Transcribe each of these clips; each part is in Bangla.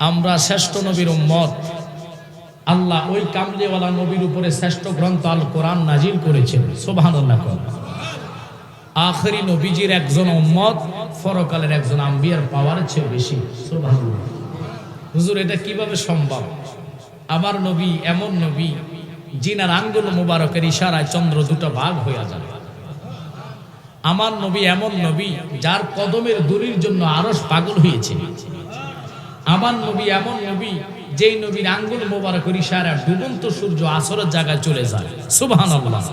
আমরা শ্রেষ্ঠ নবীর উম্মত। আল্লাহ ওই কামলিওয়ালা নবীর উপরে শ্রেষ্ঠ গ্রন্থ আল কোরআন নাজিল করেছেন। সোবাহান্লাহ আখরি নবীজির একজন উম্মত ফরকালের একজন আম্বিয়ার পাওয়ার চেয়ে বেশি। হুজুর, এটা কীভাবে সম্ভব? আমার নবী এমন নবী, জিনার আঙ্গুল মুবারকের ইশারায় চন্দ্র দুটো ভাগ হইয়া যাবে। আমার নবী এমন নবী, যার কদমের দূরির জন্য আরস পাগল হয়েছে আমার নবী এমন নবী, যেই নবীর আঙ্গুল মোবারকের ইশারা ডুবন্ত সূর্য আসরের জায়গায় চলে যায়। সুবহানাল্লাহ।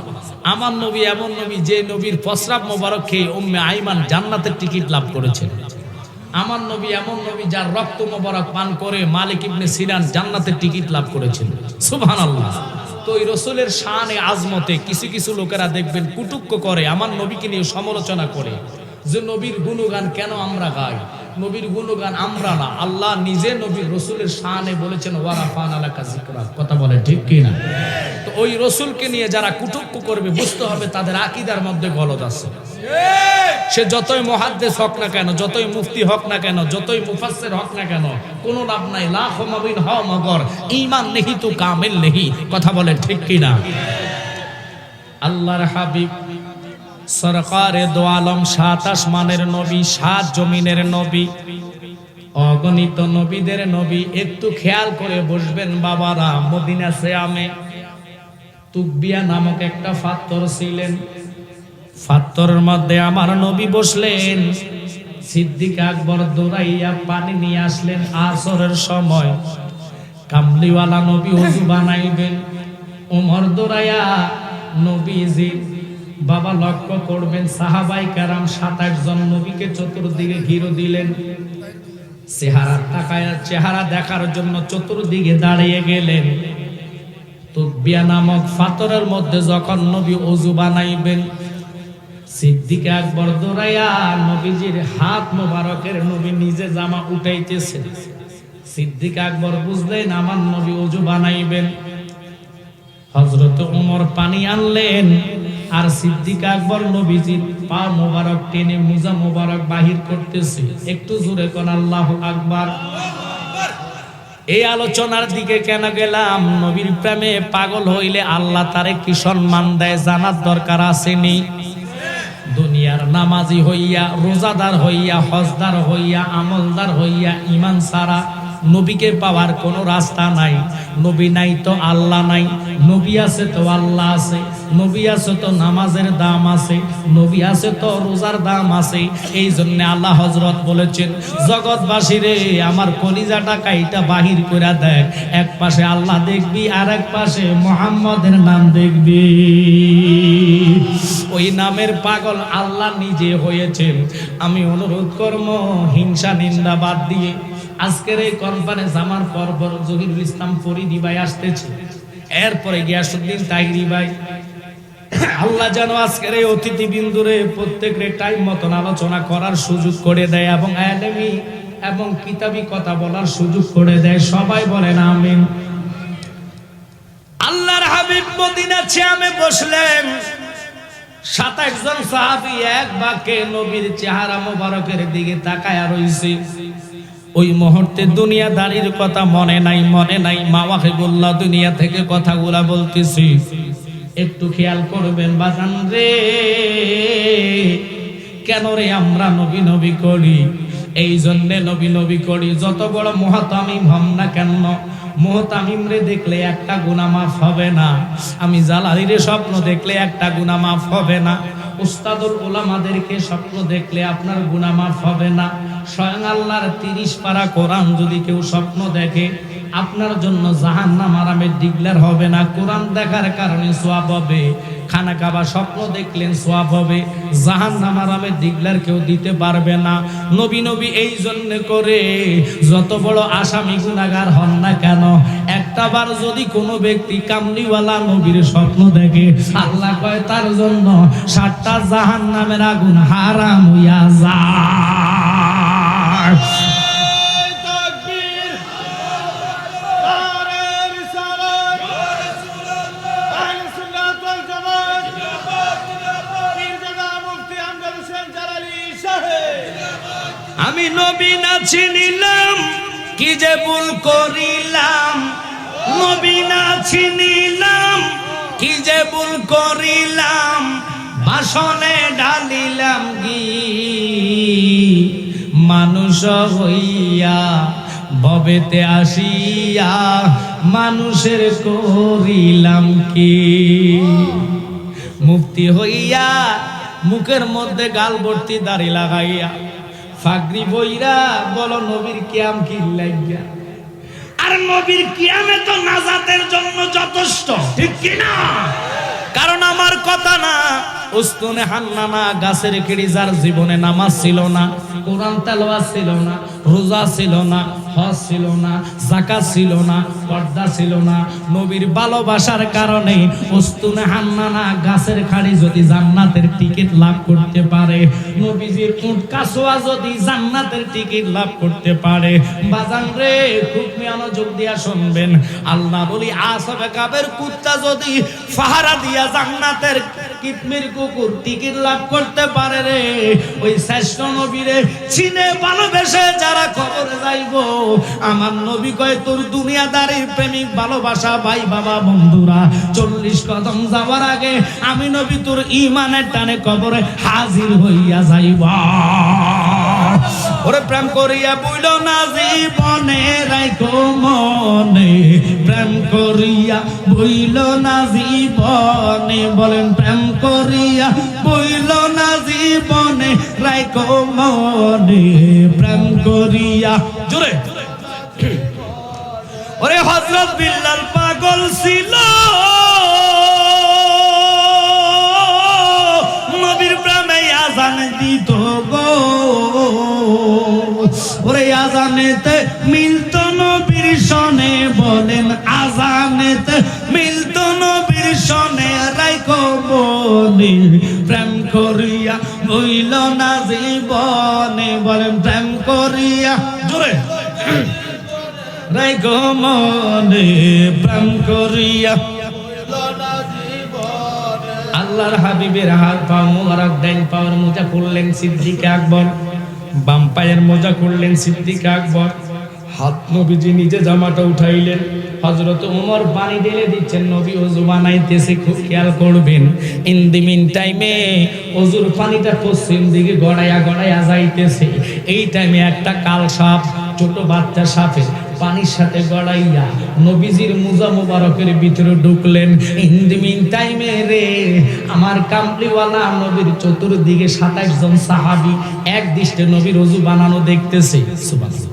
আমার নবী এমন নবী, যে নবীর প্রস্রাব মোবারক খেয়ে উম্মে আইমান জান্নাতের টিকিট লাভ করেছেন। আমার নবী এমন নবী, যার রক্ত মোবারক পান করে মালিক ইবনে সিনান জান্নাতের টিকিট লাভ করেছেন। সুবহানাল্লাহ। তো এই রসুলের শানে, আজমতে কিছু কিছু লোকেরা দেখবেন কুটুক্য করে, আমার নবীকে নিয়ে সমালোচনা করে যে, নবীর গুণগান কেন আমরা গাই? নবীর গুণগান আমরা না। আল্লাহ নিজে নবীর রসুলের শানে বলেছেন ওয়ারাফান আলাকা জিকরা কথা বলে ঠিক কি না তো ওই রসুলকে নিয়ে যারা কুটুক্য করবে, বুঝতে হবে তাদের আকিদার মধ্যে গলদ আছে। সে যতই মহাদ্দেশ হক না কেন, যতই মুফতি হক না কেন, যতই মুফাসসির হক না কেন, কোনো লাভ নাই। লাখ মাবিন হ মগর, ঈমান নেহি তু কামিল নেহি। কথা বলে ঠিক কি না আল্লাহর হাবিব সরকারে দো আলম সাত আসমানের নবী, সাত জমিনের নবী। অগণিত নবীদের নবী, একটু খেয়াল করে বসবেন বাবারা, মদিনা সেয়ামে। তুকবিয়া নামক একটা ফাত্তর ছিলেন। ফাত্তরের মধ্যে আমার নবী বসলেন। সিদ্দিক আকবর দৌড়াইয়া পানি নিয়ে আসলেন আসরের সময়। কামলিওয়ালা নবী উজু বানাইবেন। উমর দৌড়াইয়া নবীজি বাবা লক্ষ্য করবেন, সাহাবাই কারাম সাত, আট জন নবীকে চতুর্দিকে ঘিরো দিলেন। চেহারা তাকায়, চেহারা দেখার জন্য চতুর্দিকে দাঁড়িয়ে গেলেন। তুবিয়া নামক ফাতরের মধ্যে যখন নবী অজু বানাইবেন, সিদ্দিক আকবর দৌড়াইয়া নবীজির হাত মোবারকের নবী নিজে জামা উঠাইতেছে। সিদ্দিক আকবর বুঝলেন, আমার নবী অজু বানাইবেন। হজরত উমর পানি আনলেন। আর সিদ্দিক আকবর নবীজির পা মোবারক টেনে মুজা মোবারক বাহির করতেছে। একটু জোরে কোন আল্লাহ আকবার। এই আলোচনার দিকে কেন গেলাম? নবীর প্রেমে পাগল হইলে আল্লাহ তারে কি সম্মান দেয় জানার দরকার আসেনি। দুনিয়ার নামাজি হইয়া, রোজাদার হইয়া, হজদার হইয়া, আমলদার হইয়া, ইমান সারা নবীকে পাওয়ার কোনো রাস্তা নাই। নবী নাই তো আল্লাহ নাই। নবী আছে তো আল্লাহ আছে। নবী আছে তো নামাজের দাম আছে। নবী আছে তো রোজার দাম আছে। এই জন্য আল্লাহ হজরত বলেছেন, জগৎবাসী রে, আমার কলিজাটা কাইটা বাহির করে দেখ এক পাশে আল্লাহ দেখবি আর এক পাশে মোহাম্মদের নাম দেখবি। ওই নামের পাগল আল্লাহ নিজে হয়েছেন। আমি অনুরোধ কর্ম হিংসা নিন্দা বাদ দিয়ে আজকের এই কনফারেন্স আমার পরপর জহিরুল ইসলাম ফরিদি ভাই আসতেছে। এরপরে গিয়াসুদ্দিন তাহিরি ভাই আল্লাহ যেন আজকের এই অতিথি বিন্দুরে প্রত্যেকের টাইম মতন আলোচনা করার সুযোগ করে দেয় এবং এলেমি এবং কিতাবি কথা বলার সুযোগ করে দেয়। সবাই বলেন আমিন। আল্লাহর হাবিব মদিনা চেয়ামে বসলেন। সাত একজন সাহাবি এক বাক্যে নবীর চেহারা মোবারকের দিকে তাকায়া রইছে। ওই মুহূর্তে দুনিয়াদারির কথা মনে নাই মনে নাই। মাওয়াকে বললা দুনিয়া থেকে কথাগুলা বলতেছি। একটু খেয়াল করবেন, বাজান রে। কেন রে আমরা নবী নবী করি? এই জন্যে নবী নবী করি। যত বড় মহাতামিম হম না কেন, মোহতামিম রে দেখলে একটা গুণা মাফ হবে না। আমি জালালিরে স্বপ্ন দেখলে একটা গুণা মাফ হবে না। উস্তাদুল ওলামাদেরকে স্বপ্ন দেখলে আপনার গুণামাফ হবে না। স্বয়ং আল্লাহর তিরিশ পারা কোরআন যদি কেউ স্বপ্ন দেখে, আপনার জন্য জাহান্নাম আরামের ডিগলার হবে না। কোরআন দেখার কারণে সোয়াব হবে। খানা কাবা স্বপ্ন দেখলেন সোয়াব হবে। জাহান নাম আরামের ডিগলার কেউ দিতে পারবে না। নবী নবী এই জন্য করে যত বড় আসামি গুণাগার হন না কেন, একটা বার যদি কোনো ব্যক্তি কামলিওয়ালা নবীর স্বপ্ন দেখে, আল্লাহ কয় তার জন্য সাতটা জাহান নামের আগুন হারাম হইয়া যায়। নবী না চিনিলাম কি যে ভুল করিলাম? নবী না চিনিলাম কি যে ভুল করিলাম? বাসনে ঢালিলাম গি মানুষ হইয়া ভবেতে আসিয়া মানুষের করিলাম কি? মুক্তি হইয়া মুখের মধ্যে গাল ভর্তি দাড়ি লাগাইয়া ফাগরি বইরা বলো নবীর কিয়াম কি লাগিয়া আর নবীর কিয়ামে তো নাজাতের জন্য যথেষ্ট, ঠিক কিনা? কারণ আমার কথা না, উস্তুনে হান্নানা গাছের কিড়ি যার জীবনে নামাজ ছিল না, কোরআন তেলোয়া ছিল না রোজা ছিল না, হজ ছিল না জাকাত ছিল না, পর্দা ছিল না। নবীর ভালোবাসার কারণে উস্তুনে হান্নানা গাছের খাড়ি যদি জান্নাতের টিকিট লাভ করতে পারে, নবীজির উট কাসোয়া যদি জান্নাতের টিকিট লাভ করতে পারে, বাজান রে, খুব মনোযোগ দিয়া শুনবেন। আল্লাহ বলি আসবে কাবের কুত্তা যদি ফাহারা দিয়া জান্নাতের কিতমির কুকুর টিকিট লাভ করতে পারে রে। ওই শ্রেষ্ঠ নবীরে চিনে ভালোবেসে যারা খবরে যাইব। আমার নবী কয়, তোর দুনিয়াদারির প্রেমিক ভালোবাসা, ভাই, বাবা, বন্ধুরা, চল্লিশ কদম যাওয়ার আগে আমি নবী তোর ইমানের টানে কবরে হাজির হইয়া যাইবা। ওরে প্রেম করিয়া বইল না জীবনে রাইকো মনে। প্রেম করিয়া বইল না জীবনে, বলেন প্রেম করিয়া বইল না জীবনে রাইকো মনে প্রেম করিয়া। জোরে। ওরে হজরত বিল্লাল পাগল ছিল। নবীর প্রেমে আজান দিত গো। ওরে আজানেতে মিলত নবীর সনে বলেন, আজানেতে মিলত সনে রাইকো বনে, প্রেম করিয়া বইল না জীবনে, বলেন প্রেম করিয়া। জোরে। রাইকো মনে, প্রেম করিয়া। আল্লাহর হাবিবের হাত পা মোবারক, ডাইন পাওয়ার মোজা করলেন সিদ্দিক আকবর, বাম পায়ের মোজা করলেন সিদ্দিক আকবর। হাত নবীজি নিজে জামাটা উঠাইলেন। হজরত উমর পানি ঢেলে দিচ্ছেন, নবী অজু বানাইতেছে, খুব খেয়াল করবেন। ইন দি মিন টাইমে অজুর পানিটা পশ্চিম দিকে গড়াইয়া গড়াইয়া যাইতেছে। এই টাইমে একটা কাল সাপ, ছোট বাচ্চা সাপে পানির সাথে গড়াইয়া নবীজির মুজা মুবারকের ভিতরে ঢুকলেন। ইন দি মিন টাইমে রে, আমার কামলিওয়ালা নবীর চতুর্দিকে সাতাশ জন সাহাবি এক দৃষ্টে নবীর অজু বানানো দেখতেছে। সুবহানাল্লাহ।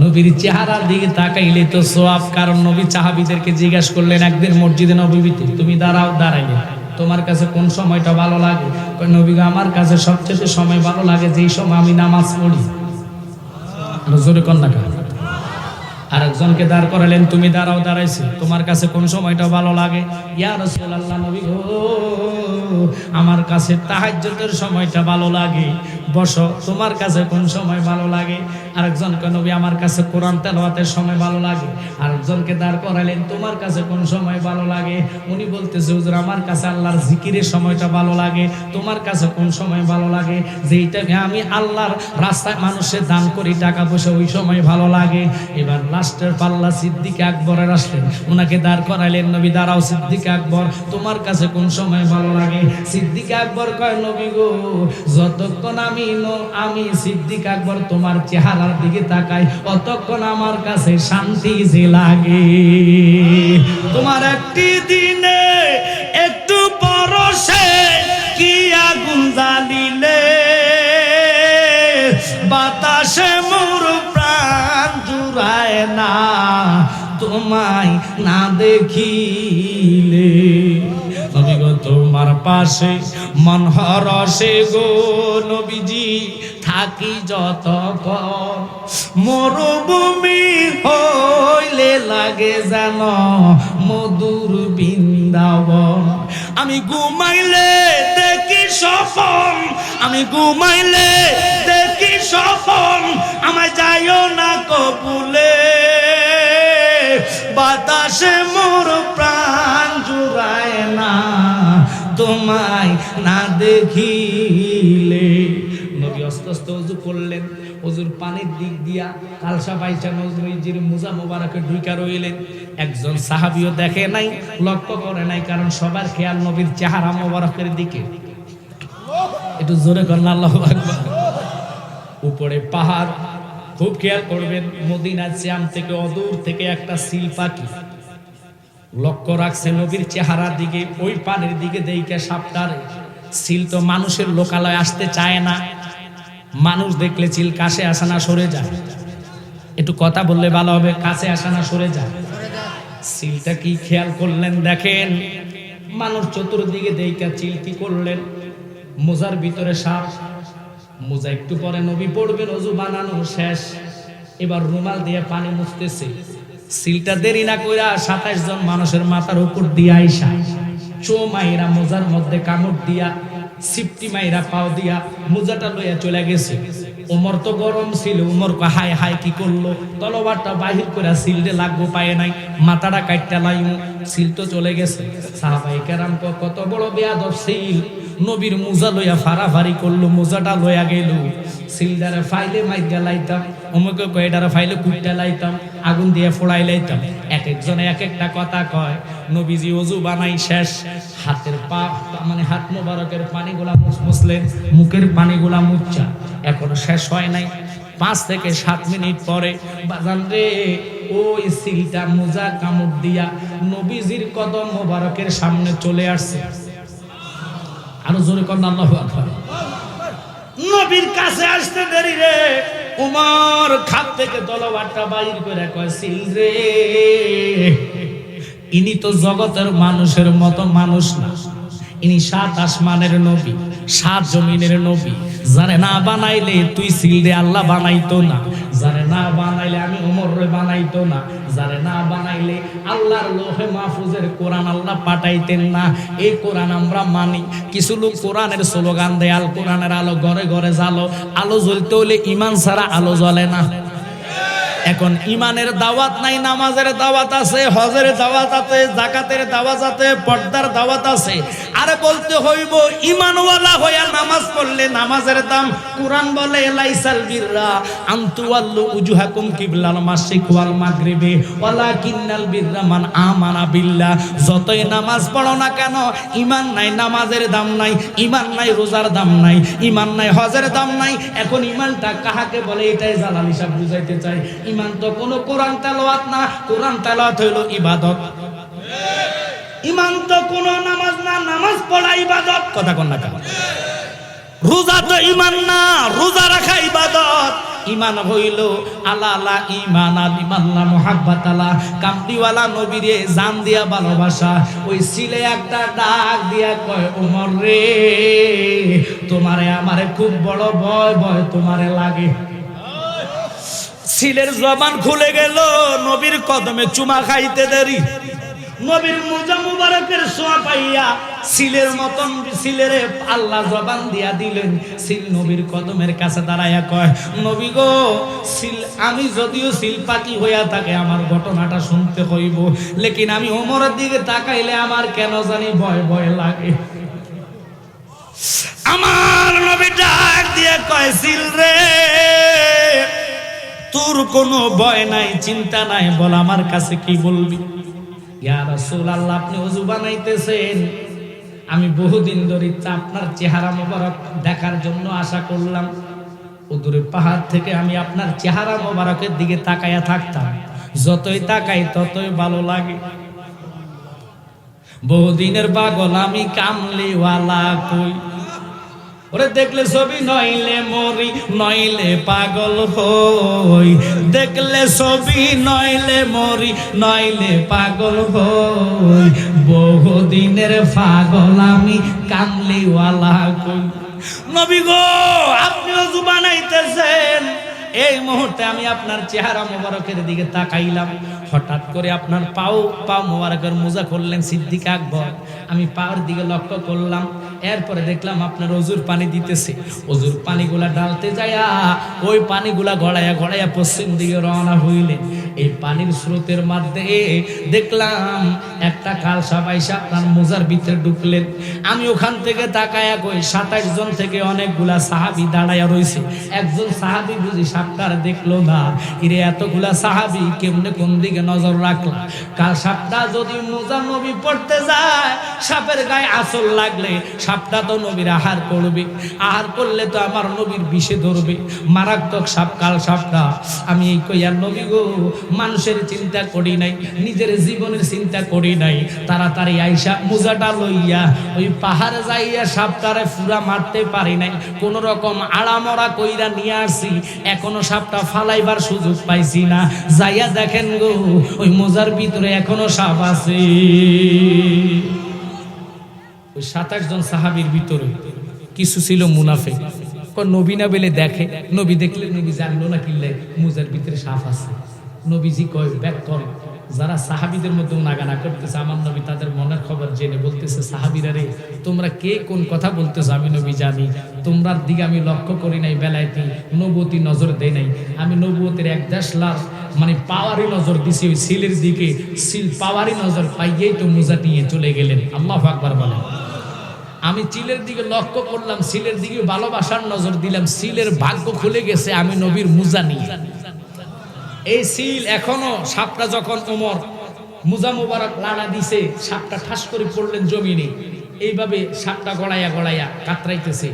নবীর চেহারার দিকে তাকাইলে তো সোয়াব, কারণ নবী চাহাবিদেরকে জিজ্ঞাসা করলেন, একদিন মসজিদে নবীতে তুমি দাঁড়াও, দাঁড়াইলে। তোমার কাছে কোন সময়টা ভালো লাগে? নবী আমার কাছে সবচেয়ে সময় ভালো লাগে যেই সময় আমি নামাজ পড়ি। জোরে কন্যা আর একজনকে দাঁড় করালেন, তুমি দাঁড়াও, দাঁড়াইছি। তোমার কাছে কোন সময়টা ভালো লাগে? ইয়া রাসূলুল্লাহ নবী গো। আমার কাছে তাহাজ্জুদের সময়টা ভালো লাগে। বসো, তোমার কাছে কোন সময় ভালো লাগে? আরেকজনকে, নবী, আমার কাছে কোরআন তেলাওয়াতের সময় ভালো লাগে। আরেকজনকে, দাঁড় করালেন তোমার কাছে কোন সময় ভালো লাগে? উনি বলতেছে, হুজুর, আমার কাছে আল্লাহর জিকিরের সময়টা ভালো লাগে। তোমার কাছে কোন সময় ভালো লাগে? যেইটা আমি আল্লাহর রাস্তায় মানুষের দান করি, টাকা পয়সা ওই সময় ভালো লাগে। এবার লাস্টের পাল্লা সিদ্দিক আকবরের আসলেন। ওনাকে দাঁড় করাইলেন, নবী, দাঁড়াও সিদ্দিক আকবর, তোমার কাছে কোন সময় ভালো লাগে? সিদ্দিক আকবর কয়, নবী গো, যতক্ষণ আমি আমি সিদ্দিক আকবর তোমার চেহারার দিকে তাকাই, অতক্ষণ আমার কাছে শান্তি যে লাগে। তোমার একটি দিনে একটু পরশে কি আগুন জ্বালিলে? বাতাসে মোর প্রাণ জুড়ায় না, তোমায় না দেখিলে। পাশে মন হরসে গো নবীজি, থাকি যত মরুভূমি হইলে লাগে যেন মধুর বৃন্দাবন। আমি ঘুমাইলে দেখি সফল আমি ঘুমাইলে দেখি সফল আমায় যাইও না কবুলে। বাতাসে মোর প্রাণ জুড়ায় না। তোমায় না দেখিলে। নবী অস্ত অস্ত উজু করলেন অজুর পানির দিক দিয়া কালসা পাইচা নজরুজির মুজা মোবারকে ঢুইকা রইলেন। একজন সাহাবিও দেখে নাই, লক্ষ্য করে নাই, কারণ সবার খেয়াল নবীর চেহারা মোবারকের দিকে। একটু জোরে করেন আল্লাহ উপরে পাহাড়, খুব খেয়াল করবেন মদিনা শ্যাম থেকে অদূর থেকে একটা শিল পাখি। লক্ষ্য রাখছে নবীর চেহারার দিকে, ওই পানির দিকে দেইকে সাপটারে সিল তো মানুষের লোকালয় আসতে চায় না। মানুষ দেখলে চিল কাছে আসে না, সরে যায়। একটু কথা বললে ভালো হবে, কাছে আসে না, সরে যায়। সিলটা কি খেয়াল করলেন? দেখেন, মানুষ চতুর্দিকে দেইকা চিল কি করলেন? মোজার ভিতরে সাপ। মোজা একটু পরে নবী পড়বেন, অজু বানানো শেষ। এবার রুমাল দিয়ে পানি মুছতেছে। সিলটা দেরি না কইরা সাতাইশ জন মানুষের মাথার উপর দিয়ে আইসা। চো মাইরা মোজার মধ্যে কামড় দিয়া, সিপটি মাইরা পাও দিয়া মোজাটা লইয়া চলে গেছে। উমর তো গরম ছিল উমর হাই হাই কি করল? তলবারটা বাহির করে সিলটে লাগবো, পায় নাই। মাথাটা কাটটা লাইমু, সিল তো চলে গেছে। সাহাবাই কেরাম কত বড় বেয়াদব সিল। নবীর মোজা লইয়া ফাড়াফাড়ি করল, মোজাটা লইয়া গেল। সিলডারে ফাইলে মাইকা লাইতাম। অমুকে কয়ডারে ফাইলে কুইটা লাইতাম, আগুন দিয়ে ফোড়াই লাইতাম। এক একজনে এক একটা কথা কয়, নবীজি অজু বানাই শেষ, হাতের পা মানে হাত মোবারকের পানিগুলা মুছ- মুছলেন মুখের পানিগুলা মুচ্ছা, এখনও শেষ হয় নাই। পাঁচ থেকে সাত মিনিট পরে, বাজান রে, ওই সিলটা মোজা কামড় দিয়া নবীজির কদম মোবারকের সামনে চলে আসছে। আরও জোরে আকবার। নবীর কাছে আসতে দেরি রে। উমর খাত থেকে তলবারটা বাইর করে কয় সিলরে ইনি তো জগতের মানুষের মতো মানুষ না। ইনি সাত আসমানের নবী, সাত জমিনের নবী। জানে না বানাইলে তুই সিল দে আল্লাহ বানাইতো না। জানে না বানাইলে আমি ওমর রে বানাইতো না। জানে না বানাইলে আল্লাহর লোহে মাহফুজের কোরআন আল্লাহ পাঠাইতেন না। এই কোরআন আমরা মানি। কিছু লোক কোরআনের স্লোগান দেয়াল কোরআনের আলো ঘরে ঘরে জ্বালো। আলো জ্বলতে হলে ইমান ছাড়া আলো জ্বলে না। এখন ইমানের দাওয়াত নাই, নামাজের দাওয়াত আছে, হজের দাওয়াত আছে, জাকাতের দাওয়াত আছে, পর্দার দাওয়াত আছে। আরে বলতে হইব, ইমানওয়ালা হইয়া নামাজ পড়লে নামাজের দাম, কোরআন বলে, লাইসাল বিররা আনতুয়াল্লু উজুহাকুম কিবলাল মাশরিক ওয়াল মাগরিবি, ওয়ালাকিন্নাল বিররা মান আমানা বিল্লাহ। যতই নামাজ পড়ো না কেন, ইমান নাই, নামাজের দাম নাই, ইমান নাই, রোজার দাম নাই, ইমান নাই, হজের দাম নাই। এখন ইমানটা কাহাকে বলে, এটাই জালালি সাহেব বুঝাইতে চাই। ইমান তো কোনো কোরআন তেলাওয়াত না, কোরআন তেলাওয়াত হইল ইবাদত। ইমান তো কোনো নামাজ না, নামাজ পড়া ইবাদত। কথা কোন না রোজা তো ইমান না, রোজা রাখা ইবাদত। ইমান হইল আল্লাহ ইমান আল ইমাল্লা মোহাব্বত আল্লাহ কামদিওয়ালা নবীরে জান দিয়া ভালোবাসা। ওই সিলে একটা ডাক দিয়া কয়, ওমর রে, তোমারে আমারে খুব বড় ভয় ভয় তোমারে লাগে। সিলের জবান খুলে গেল, নবীর কদমে চুমা খাইতে দেরি। নবীর মুজা মুবারকের সোয়া পাইয়া সিলের মতন সিলের আল্লাহ জবান দিয়া দিলেন। সিল নবীর কদমের কাছে দাঁড়াইয়া কয়, নবী গো সিল আমি যদিও সিল পাখি হইয়া থাকে, আমার ঘটনাটা শুনতে হইব। লেকিন আমি ওমরের দিকে তাকাইলে আমার কেন জানি ভয় ভয় লাগে। আমার নবী ডাক দিয়ে কয় সিল রে তোর কোনো ভয় নাই, চিন্তা নাই, বল আমার কাছে কি বলবি? রাসূলুল্লাহ, আপনি ওযু বানাইতেছেন। আমি বহুদিন ধরে আপনার চেহারা মোবারক দেখার জন্য আশা করলাম। উদূরে পাহাড় থেকে আমি আপনার চেহারা মোবারকের দিকে তাকায়া থাকতাম। যতই তাকাই, ততই ভালো লাগে। বহুদিনের পাগল, আমি কামলিওয়ালা কই? ওরে দেখলে ছবি, নইলে মরি, নইলে পাগল হই। দেখলে ছবি, নইলে মরি, নইলে পাগল হই। বহুদিনের পাগল আমি কামলিওয়ালা কই। নবী গো, আপনিও জুবানাইতেছেন এই মুহূর্তে আমি আপনার চেহারা মোবারকের দিকে তাকাইলাম। হঠাৎ করে আপনার পাও পাও মোবারকের মোজা করলেন সিদ্দিক আকবর। আমি পাওয়ার দিকে লক্ষ্য করলাম। এরপরে দেখলাম আপনার অজুর পানি দিতেছে। অজুর পানিগুলা ডালতে যায়া, ওই পানিগুলা গড়াইয়া গড়াইয়া পশ্চিম দিকে রওনা হইলেন। এই পানির স্রোতের মধ্যে দেখলাম, একটা কালসা বাইসা আপনার মোজার ভিতরে ঢুকলেন আমি ওখান থেকে তাকায়া কই, সাতাইশ জন থেকে অনেকগুলা সাহাবি দাঁড়াইয়া রইছে। একজন সাহাবি বুঝি সাপটার দেখল না। ইরে, এতগুলা সাহাবি কেমনে কোন দিকে নজর রাখলা? কাল সাপটা যদি মোজা নবী পড়তে যায়, সাপের গায়ে আসল লাগলে সাপটা তো নবীর আহার করবে। আহার করলে তো আমার নবীর বিষে ধরবে। মারাত্মক সাপ, কাল সাপটা। আমি এই কইয়ার নবী গো মানুষের চিন্তা করি নাই, নিজের জীবনের চিন্তা করি নাই। তাড়াতাড়ি আইসা মোজাটা লইয়া ওই পাহাড়ে যাইয়া সাপটারে ফুরা মারতে পারি নাই। কোন রকম আড়ামরা কইরা নিয়ে আসি, এখনও সাপটা ফালাইবার সুযোগ পাইছি না। যাইয়া দেখেন গো, ওই মোজার ভিতরে এখনও সাপ আছে। ওই সাত, আট জন সাহাবির ভিতরে কিছু ছিল মুনাফে নবী না বেলে দেখে, নবী দেখলে নবী জানলো না কিনলে মুজার ভিতরে সাপ আছে। নবীজি কয় ব্যাক যারা সাহাবিদের মধ্যে নাগানা করতেছে, আমার নবী তাদের মনের খবর জেনে বলতেছে, সাহাবিরা রে, তোমরা কে কোন কথা বলতেছো? আমি নবী জানি। তোমরার দিকে আমি লক্ষ্য করি নাই বেলাইতে নবতী নজর দেই নাই। আমি নবুয়তের এক দেশ লাখ মানে পাওয়ারই নজর দিছি, ওই সিলের দিকে সিল পাওয়ারই নজর পাইয়েই তো মোজা নিয়ে চলে গেলেন। আল্লাহ আকবার বলেন। আমি চিলের দিকে লক্ষ্য করলাম, সিলের দিকে ভালোবাসার নজর দিলাম, সিলের ভাগ্য খুলে গেছে, আমি নবীর মুজা নিয়ে। এই সিল এখনও সাপটা যখন ওমর মুজা মুবারক লাড়া দিছে, সাপটা ঠাস করে পড়লেন জমিনে। এইভাবে সাপটা গড়াইয়া গড়াইয়া কাতরাইতেছে।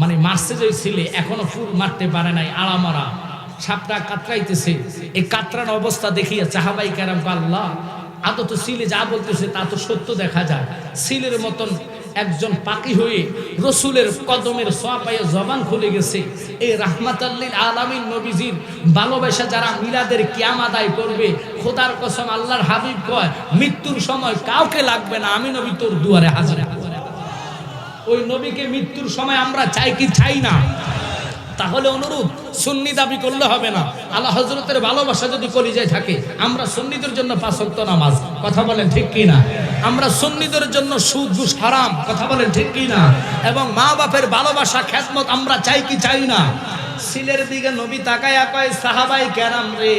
মানে মারছে যে ছিলে এখনও ফুল মারতে পারে নাই আড়ামারা সাপটা কাতরাইতেছে। এই কাতরানো অবস্থা দেখিয়া চাহাবাই কেরাম আল্লাহ, আদত সিলে যা বলতেছে তা তো সত্য দেখা যায়। সিলের মতন একজন পাকি হয়ে রসুলের কদমের সোয়াপায়ে জবান খুলে গেছে এই রাহমাতাল্লিল আলামিন নবীজির ভালোবাসা যারা মিলাদের কিয়াম আদায় করবে, খোদার কসম আল্লাহর হাবিব কয়, মৃত্যুর সময় কাউকে লাগবে না, আমি নবী তোর দুয়ারে হাজরে। ওই নবীকে মৃত্যুর সময় আমরা চাই কি চাই না তাহলে অনুরোধ সুন্নি দাবি করলে হবে না। আল্লাহ হজরতের ভালোবাসা যদি কলিজায় থাকে, আমরা সুন্নিদের জন্য পাঁচক্ত নামাজ। কথা বলেন ঠিক কি না? আমরা সুন্নিদের জন্য সুদ, ঘুষ, হারাম, কথা বলেন ঠিক কি না? এবং মা বাপের ভালোবাসা খ্যাতমত আমরা চাই কি চাই না? সিলের দিকে নবী তাকায়া কয়, সাহাবাই কেরাম রে,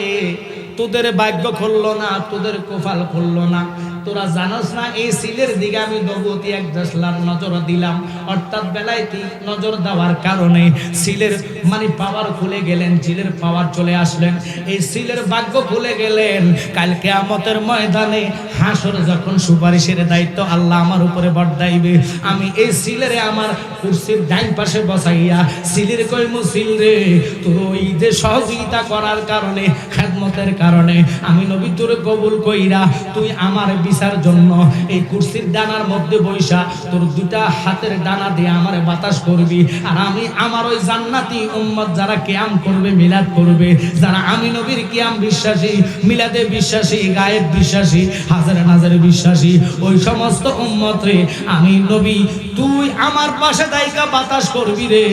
তোদের ভাগ্য খুললো না, তোদের কোফাল খুললো না। তোরা জানোস না, এই সিলের দিকে আমি নবতী এক দশলার নজর দিলাম। অর্থাৎ বেলায় নজর দেওয়ার কারণে সিলের মানে পাওয়ার খুলে গেলেন সিলের পাওয়ার চলে আসলেন। এই সিলের ভাগ্য খুলে গেলেন কালকে আমতের ময়দানে হাসর যখন সুপারিশের দায়িত্ব আল্লাহ আমার উপরে বর্দাইবে। আমি এই সিলেরে আমার কুর্সির ডাইন পাশে বসাইয়া সিলের কইমু সিল রে তোর ওই যে সহযোগিতা করার কারণে, খেদমতের কারণে আমি নবী তোর কবুল কইরা তুই আমার বিচার জন্য এই কুর্সির ডানার মধ্যে বৈশা তোর দুটা হাতের ডানা দিয়ে আমার বাতাস করবি। আর আমি আমার ওই জান্নাতি উম্মত যারা কিয়াম করবে, মিলাদ করবে, যারা আমি নবীর কিয়াম বিশ্বাসী, মিলাদে বিশ্বাসী, গায়েব বিশ্বাসী, হাজারে নাজারে বিশ্বাসী, ওই সমস্ত উম্মত রে, আমি নবী, তুই আমার পাশে দায়িকা বাতাস করবি রে।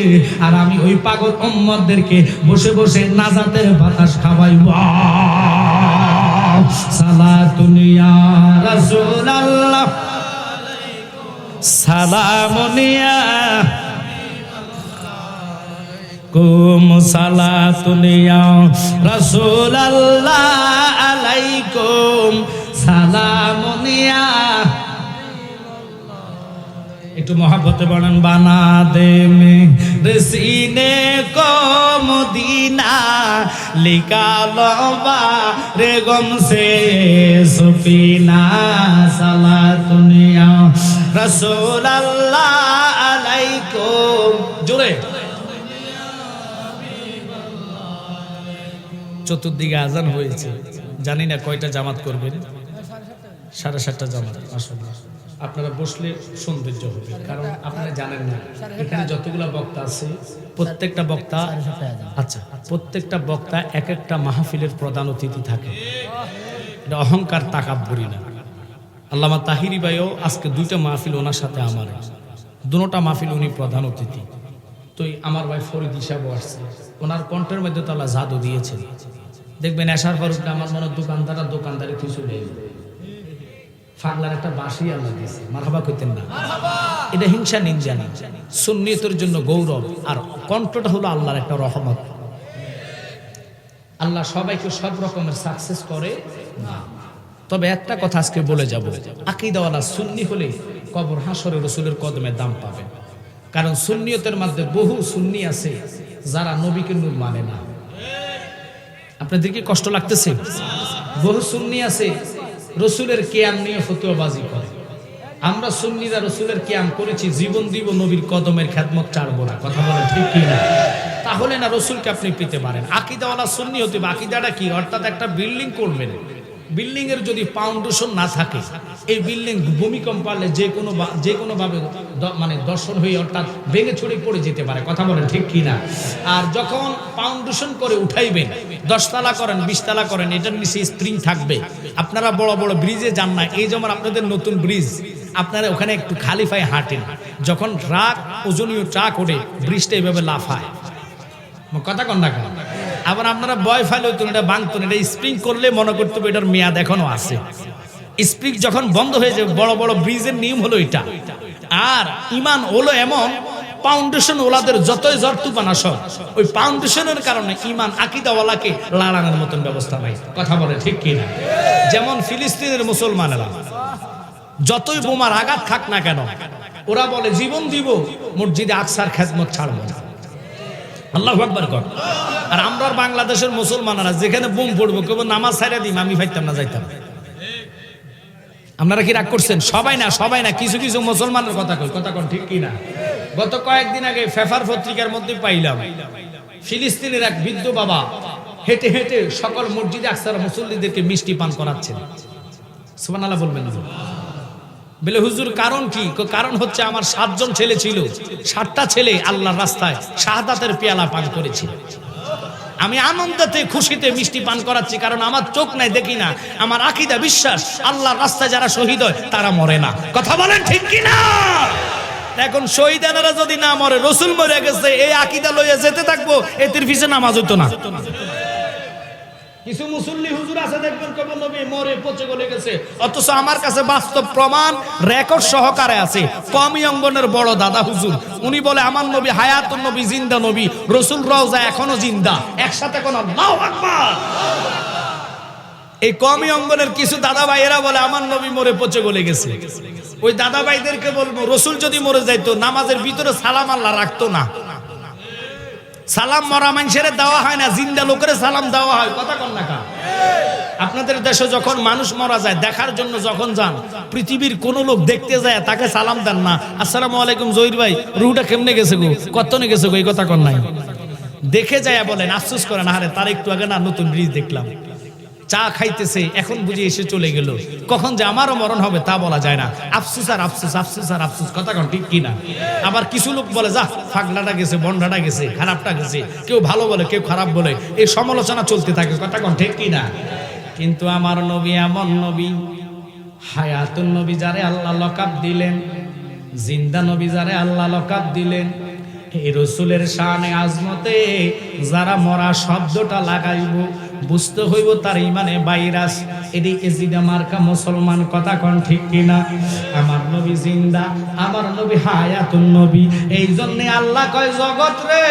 আর আমি ওই পাগল উম্মতদেরকে বসে বসে নাজাতের বাতাস খাওয়াইব। সালাতুন ইয়া রাসূলুল্লাহ। সালামুন ইয়া কুম সালাতুন ইয়া রাসূলুল্লাহ আলাইকুম। সালামুন একটু মহাব্বতে বলেন বানা দে মে। রসিনে কো মদিনা লিকালো বা রে গম সে সুফিনা সালাতুনিয়া। রাসূল আল্লাহ আলাইকুম। জোরে। চতুর্দিকে আজান হয়েছে। জানি না কয়টা জামাত করবেন। সাড়ে সাতটা জামাত আসলে আপনারা বসলে সৌন্দর্য হবে। কারণ আপনারা জানেন না এখানে যতগুলা বক্তা আছে প্রত্যেকটা বক্তা আচ্ছা প্রত্যেকটা বক্তা এক একটা মাহফিলের প্রধান অতিথি থাকে। এটা অহংকার তাকাব্বরি না। আল্লামা তাহিরি ভাইও আজকে দুইটা মাহফিল ওনার সাথে আমার। দুটা মাহফিল উনি প্রধান অতিথি। তো আমার ভাই ফরিদ হিসাবও আসছে। ওনার কণ্ঠের মধ্যে তো আল্লাহ জাদু দিয়েছেন। দেখবেন আসার পর আমার মনে হয় দোকানদার আর দোকানদারে কিছু নেই ফাগলার একটা বাঁশি আল্লাহ দিয়েছে। মারহাবা করতেন না। এটা হিংসা নিন্দা সুন্নিয়তের জন্য গৌরব আর কণ্ঠটা হলো আল্লাহর একটা রহমত। আল্লাহ সবাইকে সব রকমের সাকসেস করে তবে একটা কথা আজকে বলে যাব। আকিদাওয়ালা সুন্নি হলে কবর হাসরে রসুলের কদমে দাম পাবে কারণ সুন্নিয়তের মধ্যে বহু সুন্নি আছে যারা নবীকে নূর মানে না। আপনাদের কি কষ্ট লাগতেছে? বহু সুন্নি আছে রসুলের কেয়াম নিয়ে ফতুয়াবাজি করে। আমরা সুন্নিরা রসুলের কেয়াম করেছি, জীবন দিব নবীর কদমের খ্যাতমত চাড়বো না। কথা বলে ঠিক কি না? তাহলে না রসুলকে আপনি পেতে পারেন। আকিদাওয়ালা সুন্নি হতে হবে। আকিদাটা কি? অর্থাৎ একটা বিল্ডিং করবেন। বিল্ডিং এর যদি ফাউন্ডেশন না থাকে, এই বিল্ডিং ভূমিকম্প পারলে যে কোনো যে কোনো ভাবে মানে দর্শন হয়ে অর্থাৎ ভেঙে ছড়ে পড়ে যেতে পারে। কথা বলেন ঠিক কি না আর যখন ফাউন্ডেশন করে উঠাইবেন, দশতলা করেন, বিশতলা করেন, এটার নিচে স্প্রিং থাকবে। আপনারা বড় বড় ব্রিজে যান না, এই যেমন আপনাদের নতুন ব্রিজ, আপনারা ওখানে একটু খালি পায়ে হাঁটেন। যখন ট্রাক, ওজনীয় ট্রাক ওঠে, ব্রিজটা এইভাবে লাফায়। কথা কন না আবার আপনারা বয় ফাইল হইতো এটা ভাঙতেন এটা স্প্রিং করলে মনে করতে হবে এটার মেয়াদ এখনও আছে। স্প্রিং যখন বন্ধ হয়ে যাবে, বড় বড় ব্রিজের নিয়ম হলো এটা। আর ইমান হলো এমন ফাউন্ডেশন ওলাদের যতই জ্বর, তুফান আসো ওই ফাউন্ডেশনের কারণে ইমান আকিদাওয়ালাকে লাড়ানোর মতন ব্যবস্থা নাই কথা বলে ঠিক কি না যেমন ফিলিস্তিনের মুসলমানেরা, যতই বোমার আঘাত থাক না কেন, ওরা বলে, জীবন দিব, মসজিদে আকসার খেদমত ছাড়বো না। আল্লাহ কর। আর আমরা বাংলাদেশের মুসলমানরা যেখানে বোম পড়ব, কেবল নামাজ ছাড়া দিম, আমি ফাইতাম না, যাইতাম। আপনারা কি রাগ করছেন? সবাই না সবাই না, কিছু কিছু মুসলমানের কথা কই, কথা কোন ঠিক কি না গত কয়েকদিন আগে ফেফার পত্রিকার মধ্যে পাইলাম, ফিলিস্তিনের এক বৃদ্ধ বাবা হেঁটে হেঁটে সকল মসজিদে আকসার মুসল্লিদেরকে মিষ্টি পান করাচ্ছেন। সুবহানাল্লাহ বলবেন না বলে, হুজুর, কারণ কি? কারণ হচ্ছে আমার সাতজন ছেলে ছিল। সাতটা ছেলে আল্লাহর রাস্তায় শাহাদাতের পেয়ালা পান করেছিল। আমি আনন্দতে, খুশিতে মিষ্টি পান করাচ্ছি, কারণ আমার চোখ নাই, দেখি না। আমার আকিদা বিশ্বাস, আল্লাহর রাস্তায় যারা শহীদ হয়, তারা মরে না। কথা বলেন ঠিক কি না? এখন শহীদানারা যদি না মরে, রসুল মরে গেছে, এই আকিদা লইয়া যেতে থাকব এদের পিছে নামাজ হইতো না। কিছু মুসল্লি হুজুর আছে, দেখবেন কবে নবী, মরে পচে গলে গেছে। অথচ আমার কাছে বাস্তব প্রমাণ রেকর্ড সহকারে আছে। কমি অঙ্গনের বড় দাদা হুজুর, উনি বলে, আমার নবী হায়াত নবী, জিন্দা নবী, রসুল রওজা এখনও জিন্দা। একসাথে কোন, আল্লাহু আকবার! এই কমি অঙ্গনের কিছু দাদা ভাইয়েরা বলে, আমার নবী মরে পচে গলে গেছে। ওই দাদা ভাইদেরকে বলব, রসুল যদি মরে যাইতো, নামাজের ভিতরে সালাম আল্লাহ রাখতো না। সালাম মরা মানুষের দেওয়া হয় না, জিন্দা লোকের সালাম দেওয়া হয়। কথা কন না? আপনাদের দেশে যখন মানুষ মরা যায়, দেখার জন্য যখন যান, পৃথিবীর কোন লোক দেখতে যায়, তাকে সালাম দেন না। আসসালামু আলাইকুম জহির ভাই রুটা কেমনে গেছে গো? কত কতনে গেছে গো? এই কথা কন নাই। দেখে যায় বলেন, আফসোস করেন আরে তার একটু আগে না নতুন ব্রিজ দেখলাম। চা খাইতেছে, এখন বুঝে এসে চলে গেল। কখন যে আমারও মরণ হবে তা বলা যায় না। আফসুস আর আফসুস আফসুস আর আফসুস, কথা কন ঠিক কিনা? আবার কিছু লোক বলে, যা, ফাগলাটা গেছে, বন্ডাটা গেছে, খারাপটা গেছে। কেউ ভালো বলে, কেউ খারাপ বলে। এই সমালোচনা চলতে থাকে, কথা কন ঠিক কিনা? কিন্তু আমার নবী এমন নবী, হায়াতুন নবী যারে আল্লাহ লকাব দিলেন, জিন্দা নবী যারে আল্লাহ লকাব দিলেন এই রসুলের শানে আজমতে যারা মরা শব্দটা লাগাইব বুঝতে হইব তার ইমানে বাইরাস এটি এজিদা মার্কা মুসলমান কথা কন ঠিক কিনা? আমার নবী জিন্দা, আমার নবী হায়াতুন নবী এই জন্য আল্লাহ কয়, জগৎ রে,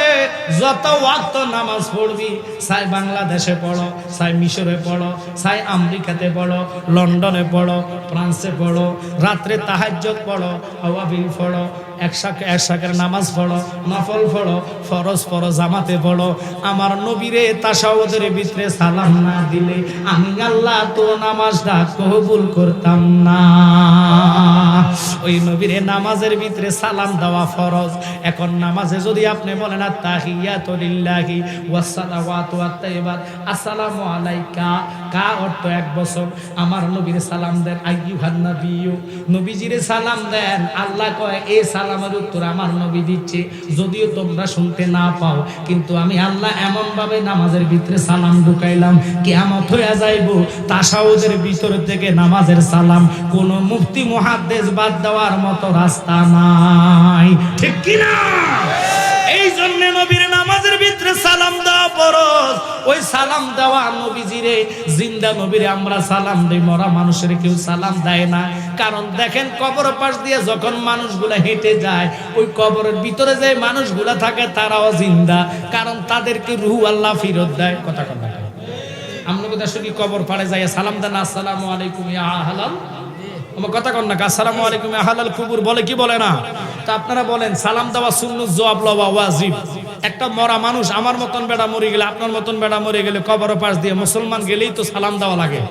যত ওয়াক্ত নামাজ পড়বি, সাই বাংলাদেশে পড়ো, সাই মিশরে পড়ো, সাই আমেরিকাতে পড়ো, লন্ডনে পড়ো, ফ্রান্সে পড়ো, রাত্রে তাহাজ্জত পড়ো আওয়াবিল পড়ো একশাকে একশাকের নামাজ পড়ো, নফল পড়ো, ফরজ পড়ো, জামাতে পড়ো। আমার নবীরে তাসাউদের ভিতরে সালাম না দিলে আমি আল্লাহ তো নামাজটা কবুল করতাম না। ওই নবীরে নামাজের ভিতরে সালাম দেওয়া ফরজ। এখন নামাজে যদি আপনি বলেন ওয়াসসালাওয়াতু আসসালামু আলাইকা। কা অর্থ এক বছর? আমার নবীরে সালাম দেন। আইয়ুহান নবিয়্যু। নবীজিরে সালাম দেন। আল্লাহ কয় এই সালামের উত্তর আমার নবী দিচ্ছে, যদিও তোমরা শুনতে না পাও। কিন্তু আমি আল্লাহ এমন ভাবে নামাজের ভিতরে সালাম ঢুকাইলাম, কিয়ামত হইয়া যাইব। তাসাউদের ভিতর থেকে নামাজের সালাম, কোন মুফতি, মুহাদ্দিস বাদ দেওয়ার মতো রাস্তা নাই। ঠিক কি না এই জন্য নবীর নামাজের ভিতরে সালাম দেওয়া ফরজ। ওই সালাম দেওয়া নবীজিরে জিন্দা নবীরে আমরা সালাম দেই, মরা মানুষের কেউ সালাম দেয় না। কারণ দেখেন কবর পাশ দিয়ে যখন মানুষগুলা হেঁটে যায়, ওই কবরের ভিতরে যে মানুষগুলা থাকে তারাও জিন্দা। কারণ তাদেরকে রুহ আল্লাহ ফিরত দেয়। কথা কথা আপনাকে দেশে কি কবর পাড়ে যাই সালাম দেন, আসসালামু আলাইকুম ইয়া হালাল আমার কথা কন না আসসালামু আলাইকুম ইয়া হালাল কুবুর বলে কি বলে না? তা আপনারা বলেন, সালাম দেওয়া সুন্নত, জবাব লওয়া ওয়াজিব। একটা মরা মানুষ আমার মতন বেড়া মরে গেলে, আপনার মতন বেড়া মরে গেলে কবর পাশ দিয়ে মুসলমান গেলেই তো সালাম দেওয়া লাগে।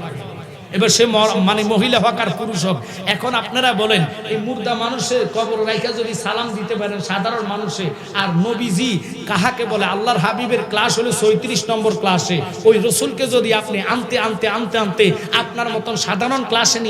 এবার সে মানে মহিলা হোক আর পুরুষ হোক, এখন আপনারা বলেন, এই মুর্দা মানুষের কবর রাইখা যদি সালাম দিতে পারেন সাধারণ মানুষে, আর নবীজি কাহাকে বলে, আল্লাহর হাবিবের ক্লাস হলো ছয়ত্রিশ নম্বর ক্লাসে, ওই রসুলকে যদি আপনি আনতে আনতে আনতে আনতে আপনার মতন সাধারণ ক্লাসে নিয়ে